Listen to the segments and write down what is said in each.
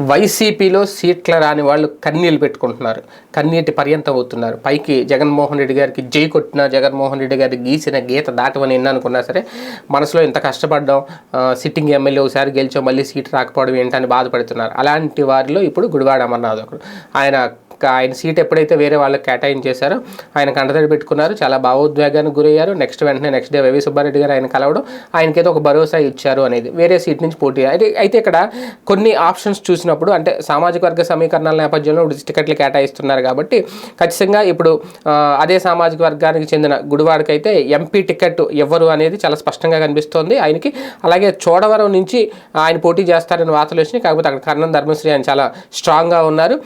వైసీపీలో సీట్ల రాని వాళ్ళు కన్నీళ్ళు పెట్టుకుంటున్నారు. కన్నీటి పర్యంతం అవుతున్నారు. పైకి జగన్మోహన్ రెడ్డి గారికి జై కొట్టిన జగన్మోహన్ రెడ్డి గారి గీసిన గీత దాటమని ఎన్ని అనుకున్నా సరే మనసులో ఇంత కష్టపడ్డాం. సిట్టింగ్ ఎమ్మెల్యే ఒకసారి గెలిచాం మళ్ళీ సీట్ రాకపోవడం ఏంటని బాధపడుతున్నారు. అలాంటి వారిలో ఇప్పుడు గుడివాడ అమర్నాథ్ ఒకడు ఆయన ఆయన సీట్ ఎప్పుడైతే వేరే వాళ్ళకి కేటాయించేశారో ఆయన కంటతడి పెట్టుకున్నారు. చాలా భావోద్వేగానికి గురయ్యారు. నెక్స్ట్ వెంటనే నెక్స్ట్ డే వైవి సుబ్బారెడ్డి గారు ఆయన కలవడం ఆయనకేదో ఒక భరోసా ఇచ్చారు అనేది వేరే సీట్ నుంచి పోటీ అయితే అయితే ఇక్కడ కొన్ని ఆప్షన్స్ చూసినప్పుడు అంటే సామాజిక వర్గ సమీకరణాల నేపథ్యంలో ఇప్పుడు టికెట్లు కేటాయిస్తున్నారు కాబట్టి ఖచ్చితంగా ఇప్పుడు అదే సామాజిక వర్గానికి చెందిన గుడివాడకైతే ఎంపీ టికెట్ ఇవ్వరు అనేది చాలా స్పష్టంగా కనిపిస్తోంది. ఆయనకి అలాగే చోడవరం నుంచి ఆయన పోటీ చేస్తారని వార్తలు వచ్చినాయి. కాకపోతే అక్కడ కర్ణం ధర్మశ్రీ ఆయన చాలా స్ట్రాంగ్గా ఉన్నారు.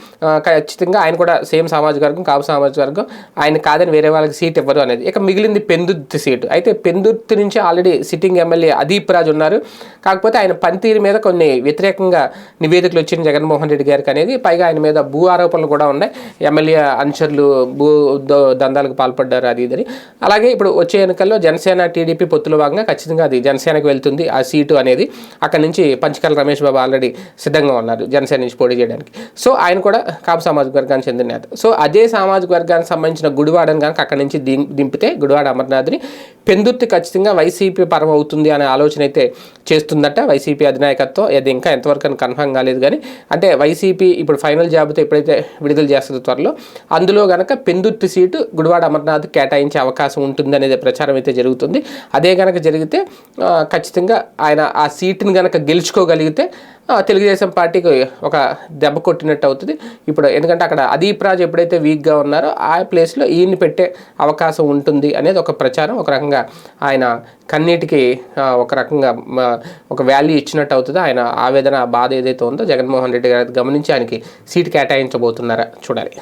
ఖచ్చితంగా ఆయన కూడా సేమ్ సామాజిక వర్గం కాపు సామాజిక వర్గం. ఆయన కాదని వేరే వాళ్ళకి సీట్ ఇవ్వరు అనేది. ఇక మిగిలింది పెందుర్తి సీటు. అయితే పెందుర్తి నుంచి already sitting MLA Adeep Raj ఉన్నారు. కాకపోతే ఆయన పనితీరు మీద కొన్ని వ్యతిరేకంగా నివేదికలు వచ్చిన జగన్మోహన్ రెడ్డి గారికి అనేది పైగా ఆయన మీద భూ ఆరోపణలు కూడా ఉన్నాయి. ఎమ్మెల్యే అనుచరులు భూ దందాలకు పాల్పడ్డారు అది ఇదని. అలాగే ఇప్పుడు వచ్చే ఎన్నికల్లో జనసేన టీడీపీ పొత్తుల భాగంగా ఖచ్చితంగా అది జనసేనకు వెళ్తుంది ఆ సీటు అనేది. అక్కడి నుంచి పంచకల రమేష్ బాబు ఆల్రెడీ సిద్ధంగా ఉన్నారు జనసేన నుంచి పోటీ చేయడానికి. సో ఆయన కూడా కాపు సామాజిక వర్గానికి చెందిన నేత. సో అదే సామాజిక వర్గానికి సంబంధించిన గుడివాడని కనుక అక్కడ నుంచి దిం దింపితే గుడివాడ అమర్నాథ్ని పెందుర్తి ఖచ్చితంగా వైసీపీ పరం అవుతుంది అనే ఆలోచన అయితే చేస్తుందట. వైసీపీ అధినాయకత్వం అది ఇంకా ఎంతవరకు అని కన్ఫర్మ్ కాలేదు కానీ అంటే వైసీపీ ఇప్పుడు ఫైనల్ జాబితా ఎప్పుడైతే విడుదల చేస్తుందో త్వరలో అందులో కనుక పెందుర్తి సీటు గుడివాడ అమర్నాథ్ కేటాయించే అవకాశం ఉంటుంది అనేది ప్రచారం అయితే జరుగుతుంది. అదే కనుక జరిగితే ఖచ్చితంగా ఆయన ఆ సీటుని కనుక గెలుచుకోగలిగితే తెలుగుదేశం పార్టీకి ఒక దెబ్బ కొట్టినట్టు అవుతుంది. ఇప్పుడు ఎందుకంటే అక్కడ అదీప్ రాజ్ ఎప్పుడైతే వీక్గా ఉన్నారో ఆ ప్లేస్లో ఈయన్ని పెట్టే అవకాశం ఉంటుంది అనేది ఒక ప్రచారం ఒక రకంగా ఆయన కన్నీటికి ఒక రకంగా ఒక వాల్యూ ఇచ్చినట్టు అవుతుంది. ఆయన ఆవేదన బాధ ఏదైతే ఉందో జగన్మోహన్ రెడ్డి గారు గమనించి ఆయనకి సీట్ కేటాయించబోతున్నారా? చూడాలి.